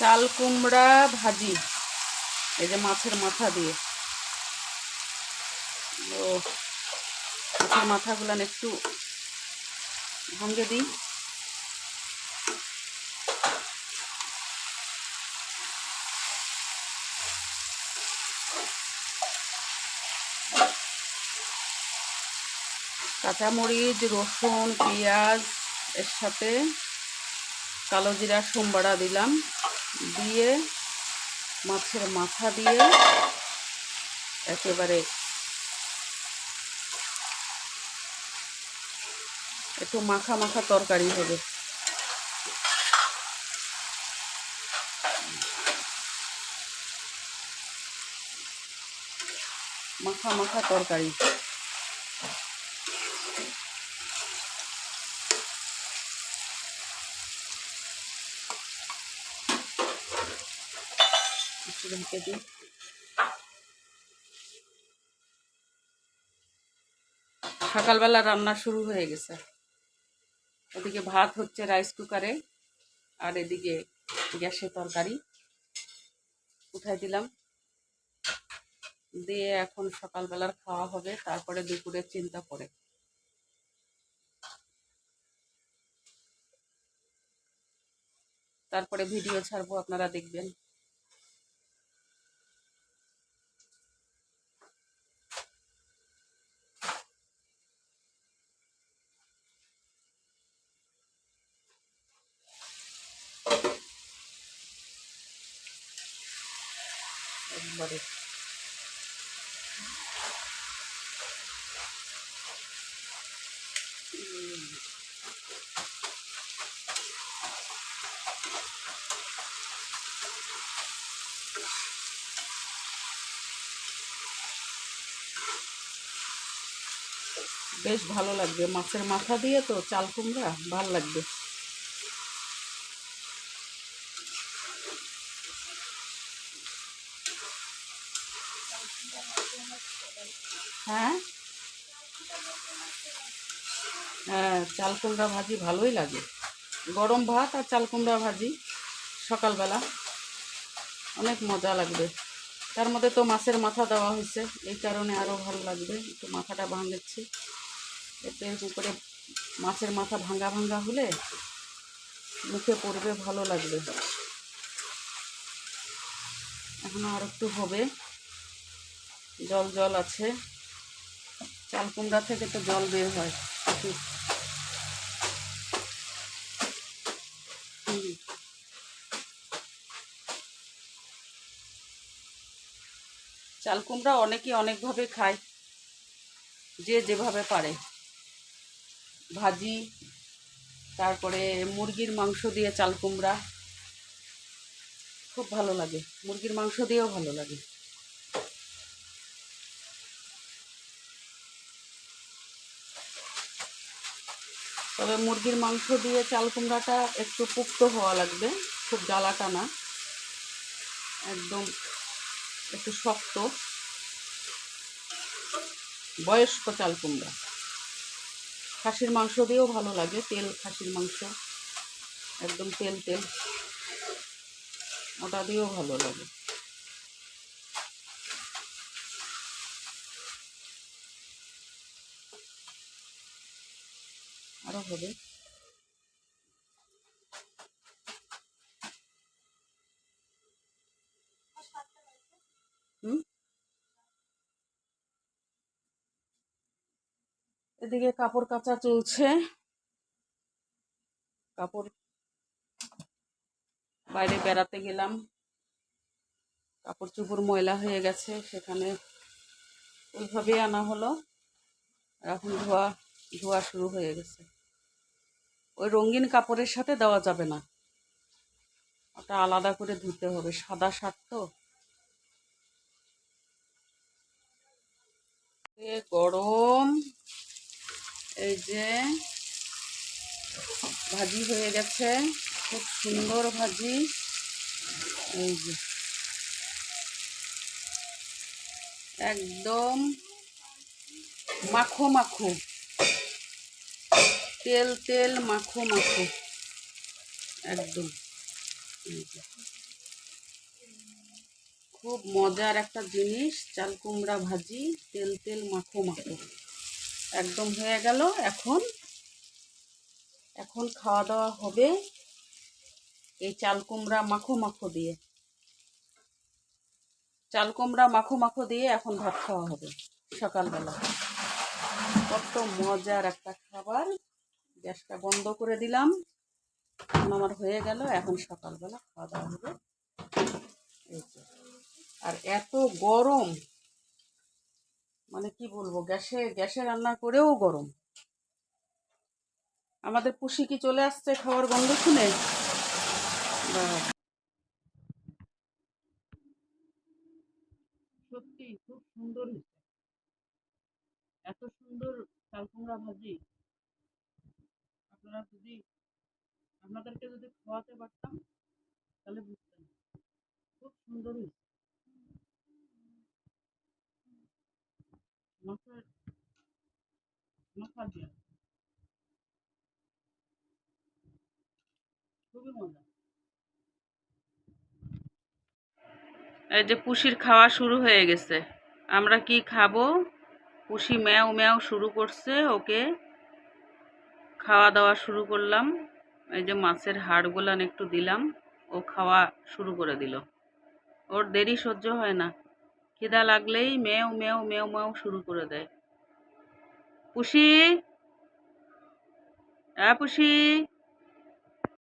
চাল কুমড়া ভাজি, এই যে মাছের মাথা দিয়ে। ও মাছের মাথাগুলো একটু ভাঙ্গে দিই। কাঁচামরিচ, রসুন, পেঁয়াজ, এর সাথে কালো জিরা, সোমবাড়া দিলাম। দিয়ে মাছের মাথা দিয়ে একেবারে একটু মাখা মাখা তরকারি হবে। মাখা মাখা তরকারি। ঢেকে দিই। সকালবেলা রান্না শুরু হয়ে গেছে। ওদিকে ভাত হচ্ছে রাইস কুকারে আর এদিকে গ্যাসে তরকারি। উঠাই দিলাম। দিয়ে এখন সকালবেলার খাওয়া হবে, তারপরে দুপুরের চিন্তা পড়ে তারপরে ভিডিও ছাড়বো, আপনারা দেখবেন। একবারে বেশ ভালো লাগবে। মাছের মাথা দিয়ে তো চাল কুমড়া ভালো লাগবে। হ্যাঁ? হ্যাঁ চাল কুমড়া ভাজি ভালোই লাগে। গরম ভাত আর চাল কুমড়া ভাজি সকালবেলা। অনেক মজা লাগবে। তার মধ্যে তো মাছের মাথা দেওয়া হয়েছে। এই কারণে আরও ভালো লাগবে। একটু মাথাটা ভাঙাচ্ছি একটু এরকম করে মাছের মাথা ভাঙ্গা ভাঙ্গা হলে মুখে পড়বে, ভালো লাগবে। এখনও আর একটু হবে। জল জল আছে। চাল কুমড়া থেকে তো জল বের হয়, প্রচুর। হুম। চাল কুমড়া অনেকে অনেকভাবে খায়, যে যেভাবে পারে ভাজি, তারপরে মুরগির মাংস দিয়ে চাল কুমড়া খুব ভালো লাগে মুরগির মাংস দিয়েও ভালো লাগে তবে মুরগির মাংস দিয়ে চাল কুমড়াটা একটু পুক্ত হওয়া লাগবে, খুব জ্বালাটা না। একদম একটু শক্ত। বয়স্ক চাল কুমড়া। খাসির মাংস দিয়েও ভালো লাগে, তেল, খাসির মাংস। একদম তেল তেল। ওটা দিয়েও ভালো লাগে। আরও হবে। এদিকে কাপড় কাচা চলছে। কাপড় বাইরে বেড়াতে গেলাম। কাপড় চোপড় ময়লা হয়ে গেছে, সেখানে ওইভাবেই আনা হলো। এখন ধোয়া ধোয়া শুরু হয়ে গেছে। ওই রঙিন কাপড়ের সাথে দেওয়া যাবে না। ওটা আলাদা করে ধুতে হবে, সাদা শার্ট তো। গরম, এই যে ভাজি হয়ে গেছে, খুব সুন্দর ভাজি। এই যে। একদম মাখো মাখো। তেল তেল, মাখো মাখো। একদম। খুব মজার একটা জিনিস, চাল কুমড়া ভাজি, তেল তেল, মাখো মাখো। একদম হয়ে গেল, এখন এখন খাওয়া দাওয়া হবে এই চাল কুমড়া, মাখো মাখো দিয়ে। চাল কুমড়া, মাখো মাখো দিয়ে এখন ভাত খাওয়া হবে সকালবেলা। কত মজার একটা খাবার। গ্যাসটা বন্ধ করে দিলাম। আমার হয়ে গেল, এখন সকালবেলা খাওয়া দাওয়া হবে। আর এত গরম মানে কি বলব, গ্যাসে গ্যাসে রান্না করেও গরম। আমাদের পুষি কি চলে আসছে খাওয়ার গন্ধ শুনে। সত্যি, খুব সুন্দর এত সুন্দর চাল কুমড়া ভাজি। আপনারা যদি আপনাদেরকে যদি খাওয়াতে পারতাম, তাহলে বুঝতেন খুব এই যে পুষির খাওয়া শুরু হয়ে গেছে। আমরা কি খাব? পুষি ম্যাও ম্যাও শুরু করছে, ওকে খাওয়া দাওয়া শুরু করলাম। এই যে মাছের হাড়গুলান একটু দিলাম, ও খাওয়া শুরু করে দিল। ওর দেরি সহ্য হয় না। খিদা লাগলেই মেও মেও মেও মেও শুরু করে দেয়। পুষি। হ্যাঁ পুষি।